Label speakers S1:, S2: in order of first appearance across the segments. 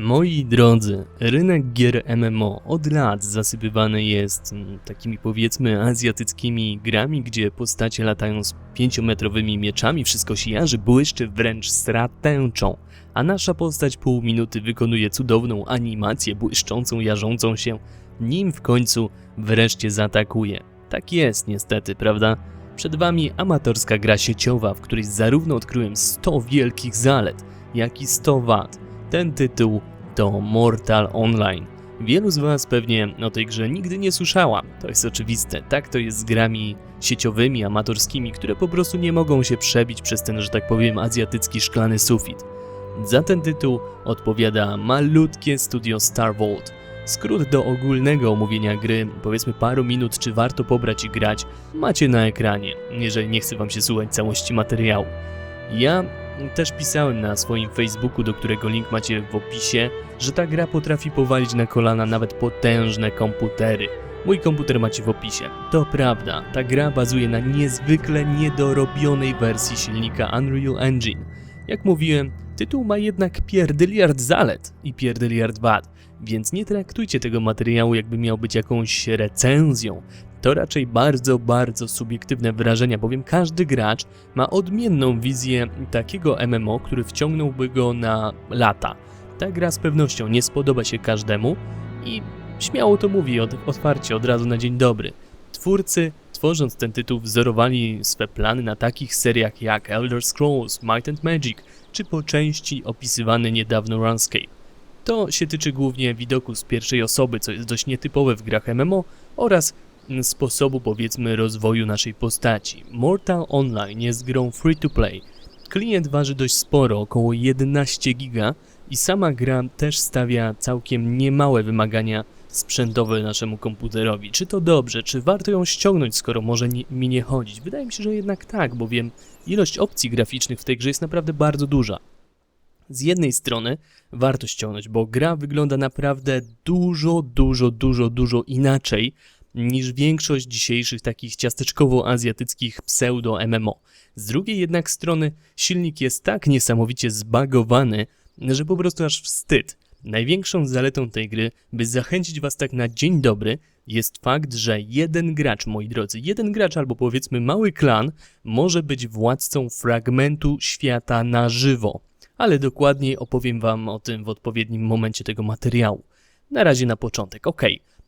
S1: Moi drodzy, rynek gier MMO od lat zasypywany jest mm, takimi powiedzmy azjatyckimi grami, gdzie postacie latają z pięciometrowymi mieczami, wszystko sijarzy, błyszczy wręcz stratęczą, a nasza postać pół minuty wykonuje cudowną animację błyszczącą, jarzącą się, nim w końcu wreszcie zaatakuje. Tak jest niestety, prawda? Przed wami amatorska gra sieciowa, w której zarówno odkryłem 100 wielkich zalet, jak i 100 wad. Ten tytuł to Mortal Online. Wielu z Was pewnie o tej grze nigdy nie słyszała. To jest oczywiste. Tak to jest z grami sieciowymi, amatorskimi, które po prostu nie mogą się przebić przez ten, że tak powiem, azjatycki szklany sufit. Za ten tytuł odpowiada malutkie studio Star Vault. Skrót do ogólnego omówienia gry, powiedzmy paru minut, czy warto pobrać i grać, macie na ekranie, jeżeli nie chce Wam się słuchać całości materiału. Ja też pisałem na swoim Facebooku, do którego link macie w opisie, że ta gra potrafi powalić na kolana nawet potężne komputery. Mój komputer macie w opisie. To prawda, ta gra bazuje na niezwykle niedorobionej wersji silnika Unreal Engine. Jak mówiłem, tytuł ma jednak pierdyliard zalet i pierdyliard wad, więc nie traktujcie tego materiału jakby miał być jakąś recenzją. To raczej bardzo, bardzo subiektywne wrażenia, bowiem każdy gracz ma odmienną wizję takiego MMO, który wciągnąłby go na lata. Ta gra z pewnością nie spodoba się każdemu i śmiało to mówię od, otwarcie od razu na dzień dobry. Twórcy, tworząc ten tytuł, wzorowali swe plany na takich seriach jak Elder Scrolls, Might and Magic, czy po części opisywany niedawno RuneScape. To się tyczy głównie widoku z pierwszej osoby, co jest dość nietypowe w grach MMO, oraz sposobu powiedzmy rozwoju naszej postaci. Mortal Online jest grą free to play. Klient waży dość sporo, około 11 giga i sama gra też stawia całkiem niemałe wymagania sprzętowe naszemu komputerowi. Czy to dobrze, czy warto ją ściągnąć, skoro może mi nie chodzić? Wydaje mi się, że jednak tak, bowiem ilość opcji graficznych w tej grze jest naprawdę bardzo duża. Z jednej strony warto ściągnąć, bo gra wygląda naprawdę dużo, dużo, dużo, dużo inaczej niż większość dzisiejszych takich ciasteczkowo-azjatyckich pseudo-MMO. Z drugiej jednak strony silnik jest tak niesamowicie zbagowany, że po prostu aż wstyd. Największą zaletą tej gry, by zachęcić was tak na dzień dobry, jest fakt, że jeden gracz, moi drodzy, jeden gracz albo powiedzmy mały klan może być władcą fragmentu świata na żywo. Ale dokładniej opowiem wam o tym w odpowiednim momencie tego materiału. Na razie na początek, ok.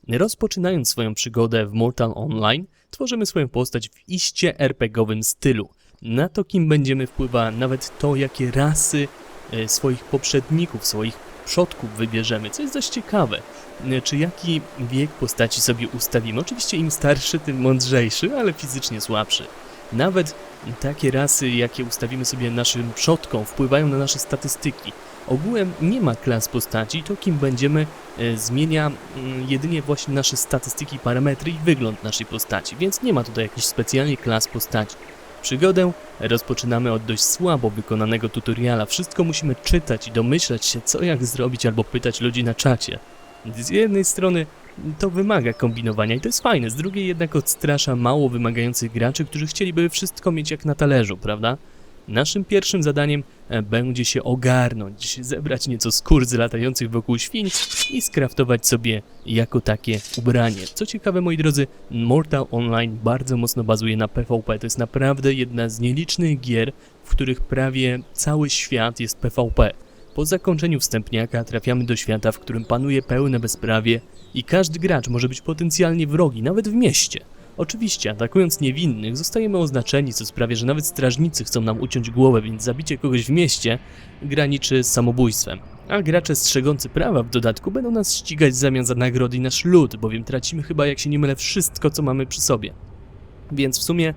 S1: Rozpoczynając swoją przygodę w Mortal Online, tworzymy swoją postać w iście RPGowym stylu. Na to, kim będziemy, wpływa nawet to, jakie rasy e, swoich poprzedników, swoich przodków wybierzemy, co jest dość ciekawe. E, Czy jaki wiek postaci sobie ustawimy? Oczywiście im starszy, tym mądrzejszy, ale fizycznie słabszy. Nawet takie rasy, jakie ustawimy sobie naszym przodkom, wpływają na nasze statystyki. Ogółem nie ma klas postaci, to kim będziemy e, zmienia mm, jedynie właśnie nasze statystyki, parametry i wygląd naszej postaci, więc nie ma tutaj jakichś specjalnych klas postaci. Przygodę rozpoczynamy od dość słabo wykonanego tutoriala. Wszystko musimy czytać i domyślać się, co jak zrobić, albo pytać ludzi na czacie. Z jednej strony to wymaga kombinowania i to jest fajne, z drugiej jednak odstrasza mało wymagających graczy, którzy chcieliby wszystko mieć jak na talerzu, prawda? Naszym pierwszym zadaniem e, będzie się ogarnąć, zebrać nieco skór latających wokół świń i skraftować sobie jako takie ubranie. Co ciekawe, moi drodzy, Mortal Online bardzo mocno bazuje na PvP. To jest naprawdę jedna z nielicznych gier, w których prawie cały świat jest PvP. Po zakończeniu wstępniaka trafiamy do świata, w którym panuje pełne bezprawie i każdy gracz może być potencjalnie wrogi, nawet w mieście. Oczywiście, atakując niewinnych, zostajemy oznaczeni, co sprawia, że nawet strażnicy chcą nam uciąć głowę, więc zabicie kogoś w mieście graniczy z samobójstwem. A gracze strzegący prawa w dodatku będą nas ścigać w zamian za nagrody i nasz lud, bowiem tracimy chyba, jak się nie mylę, wszystko, co mamy przy sobie. Więc w sumie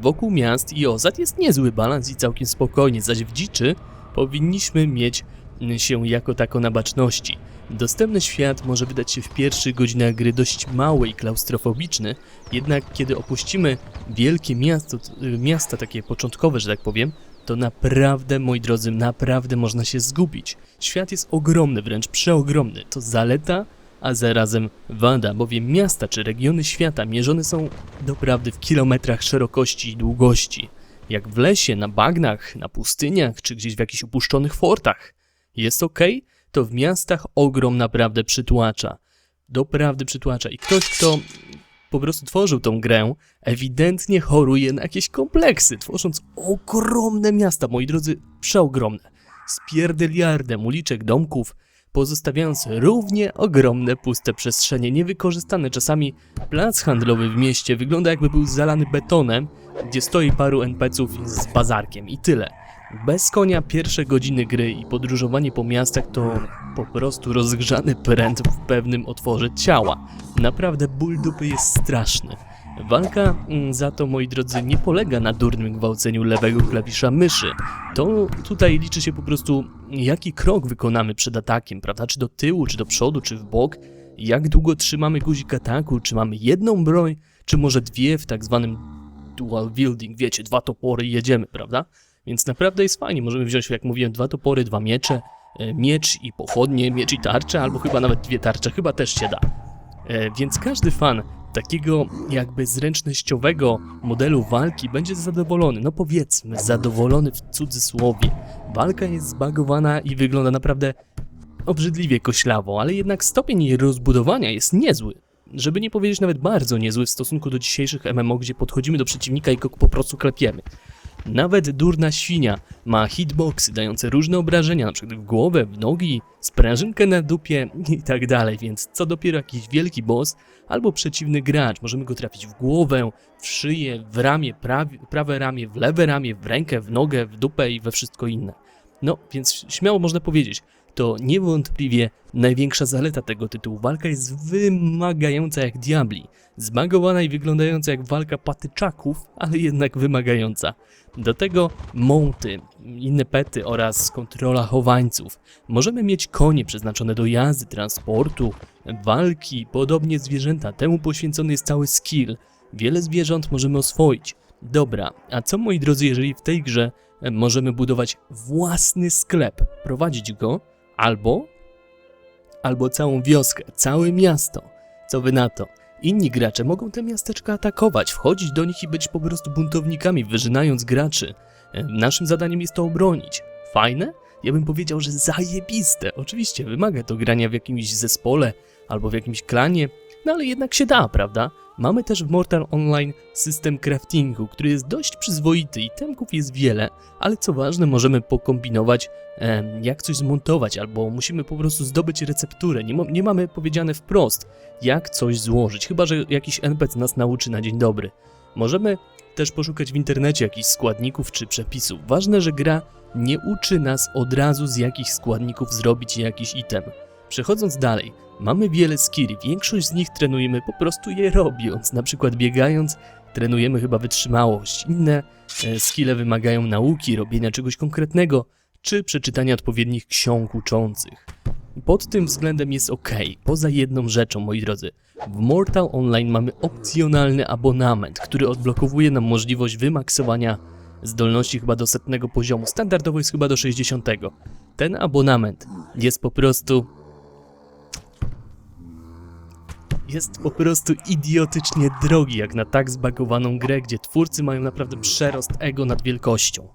S1: wokół miast i osad jest niezły balans i całkiem spokojnie, zaś w dziczy powinniśmy mieć się jako tako na baczności. Dostępny świat może wydać się w pierwszych godzinach gry dość mały i klaustrofobiczny, jednak kiedy opuścimy wielkie miasto, miasta takie początkowe, że tak powiem, to naprawdę, moi drodzy, naprawdę można się zgubić. Świat jest ogromny, wręcz przeogromny. To zaleta, a zarazem wada, bowiem miasta czy regiony świata mierzone są doprawdy w kilometrach szerokości i długości. Jak w lesie, na bagnach, na pustyniach, czy gdzieś w jakichś upuszczonych fortach. Jest ok, to w miastach ogrom naprawdę przytłacza. Doprawdy przytłacza. I ktoś, kto po prostu tworzył tą grę, ewidentnie choruje na jakieś kompleksy, tworząc ogromne miasta, moi drodzy, przeogromne. Z pierdyliardem uliczek, domków, pozostawiając równie ogromne puste przestrzenie, niewykorzystane. Czasami plac handlowy w mieście wygląda jakby był zalany betonem, gdzie stoi paru NPC-ów z bazarkiem i tyle. Bez konia pierwsze godziny gry i podróżowanie po miastach to po prostu rozgrzany pręt w pewnym otworze ciała. Naprawdę ból dupy jest straszny. Walka mm, za to, moi drodzy, nie polega na durnym gwałceniu lewego klawisza myszy. To tutaj liczy się po prostu, jaki krok wykonamy przed atakiem, prawda? Czy do tyłu, czy do przodu, czy w bok. Jak długo trzymamy guzik ataku, czy mamy jedną broń, czy może dwie w tak zwanym dual wielding, wiecie, dwa topory i jedziemy, prawda? Więc naprawdę jest fajnie, możemy wziąć, jak mówiłem, dwa topory, dwa miecze, e, miecz i pochodnie, miecz i tarczę, albo chyba nawet dwie tarcze, chyba też się da. E, Więc każdy fan takiego jakby zręcznościowego modelu walki będzie zadowolony. No powiedzmy, zadowolony w cudzysłowie. Walka jest zbagowana i wygląda naprawdę obrzydliwie koślawo, ale jednak stopień jej rozbudowania jest niezły. Żeby nie powiedzieć nawet bardzo niezły w stosunku do dzisiejszych MMO, gdzie podchodzimy do przeciwnika i go po prostu klepiemy. Nawet durna świnia ma hitboxy dające różne obrażenia, np. w głowę, w nogi, sprężynkę na dupie i tak więc co dopiero jakiś wielki boss albo przeciwny gracz. Możemy go trafić w głowę, w szyję, w ramię, prawie, prawe ramię, w lewe ramię, w rękę, w nogę, w dupę i we wszystko inne. No, więc śmiało można powiedzieć, to niewątpliwie największa zaleta tego tytułu. Walka jest wymagająca jak diabli, zbagowana i wyglądająca jak walka patyczaków, ale jednak wymagająca. Do tego monty, inne pety oraz kontrola chowańców. Możemy mieć konie przeznaczone do jazdy, transportu, walki, podobnie zwierzęta. Temu poświęcony jest cały skill. Wiele zwierząt możemy oswoić. Dobra, a co moi drodzy, jeżeli w tej grze e, możemy budować własny sklep, prowadzić go, albo, albo całą wioskę, całe miasto. Co wy na to? Inni gracze mogą te miasteczka atakować, wchodzić do nich i być po prostu buntownikami, wyżynając graczy. E, Naszym zadaniem jest to obronić. Fajne? Ja bym powiedział, że zajebiste. Oczywiście wymaga to grania w jakimś zespole albo w jakimś klanie, no ale jednak się da, prawda? Mamy też w Mortal Online system craftingu, który jest dość przyzwoity i temków jest wiele, ale co ważne, możemy pokombinować, em, jak coś zmontować, albo musimy po prostu zdobyć recepturę. Nie, nie mamy powiedziane wprost, jak coś złożyć, chyba że jakiś NPC nas nauczy na dzień dobry. Możemy też poszukać w internecie jakichś składników czy przepisów. Ważne, że gra nie uczy nas od razu z jakich składników zrobić jakiś item. Przechodząc dalej, mamy wiele skilli, większość z nich trenujemy po prostu je robiąc, na przykład biegając, trenujemy chyba wytrzymałość. Inne e, skille wymagają nauki, robienia czegoś konkretnego, czy przeczytania odpowiednich ksiąg uczących. Pod tym względem jest ok, poza jedną rzeczą, moi drodzy. W Mortal Online mamy opcjonalny abonament, który odblokowuje nam możliwość wymaksowania zdolności chyba do setnego poziomu. Standardowo jest chyba do 60. Ten abonament jest po prostu jest po prostu idiotycznie drogi, jak na tak zbagowaną grę, gdzie twórcy mają naprawdę przerost ego nad wielkością.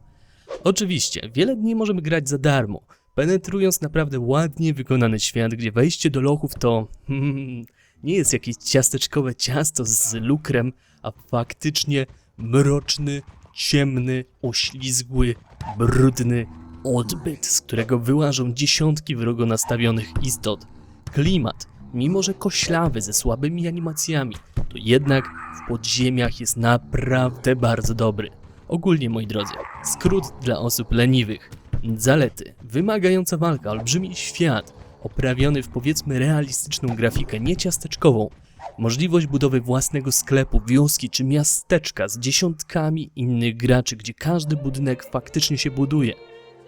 S1: Oczywiście, wiele dni możemy grać za darmo, penetrując naprawdę ładnie wykonany świat, gdzie wejście do lochów to hmm, nie jest jakieś ciasteczkowe ciasto z lukrem, a faktycznie mroczny, ciemny, oślizgły, brudny odbyt, z którego wyłażą dziesiątki wrogo nastawionych istot. Klimat, mimo że koślawy ze słabymi animacjami, to jednak w podziemiach jest naprawdę bardzo dobry. Ogólnie, moi drodzy, skrót dla osób leniwych. Zalety, wymagająca walka, olbrzymi świat, oprawiony w powiedzmy realistyczną grafikę, nie ciasteczkową, możliwość budowy własnego sklepu, wioski czy miasteczka z dziesiątkami innych graczy, gdzie każdy budynek faktycznie się buduje.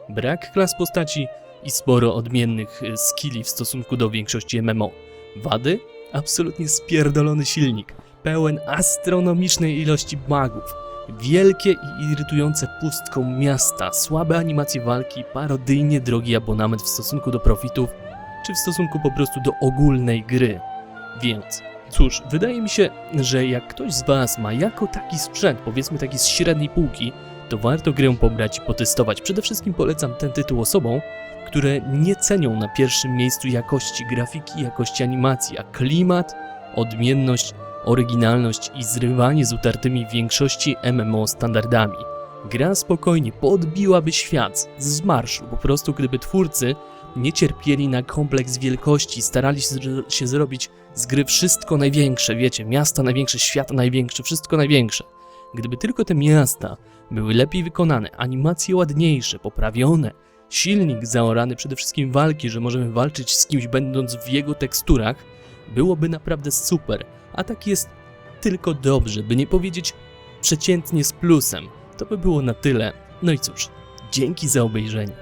S1: Brak klas postaci i sporo odmiennych y, skilli w stosunku do większości MMO. Wady? Absolutnie spierdolony silnik, pełen astronomicznej ilości bugów, wielkie i irytujące pustką miasta, słabe animacje walki, parodyjnie drogi abonament w stosunku do profitów, czy w stosunku po prostu do ogólnej gry. Więc, cóż, wydaje mi się, że jak ktoś z Was ma jako taki sprzęt, powiedzmy taki z średniej półki, to warto grę pobrać i potestować. Przede wszystkim polecam ten tytuł osobom, które nie cenią na pierwszym miejscu jakości grafiki, jakości animacji, a klimat, odmienność, oryginalność i zrywanie z utartymi w większości MMO standardami. Gra spokojnie podbiłaby świat z marszu, po prostu gdyby twórcy nie cierpieli na kompleks wielkości, starali się, zrobić z gry wszystko największe, wiecie, miasta największe, świat największy, wszystko największe. Gdyby tylko te miasta były lepiej wykonane, animacje ładniejsze, poprawione, silnik zaorany przede wszystkim walki, że możemy walczyć z kimś będąc w jego teksturach, byłoby naprawdę super. A tak jest tylko dobrze, by nie powiedzieć przeciętnie z plusem. To by było na tyle. No i cóż, dzięki za obejrzenie.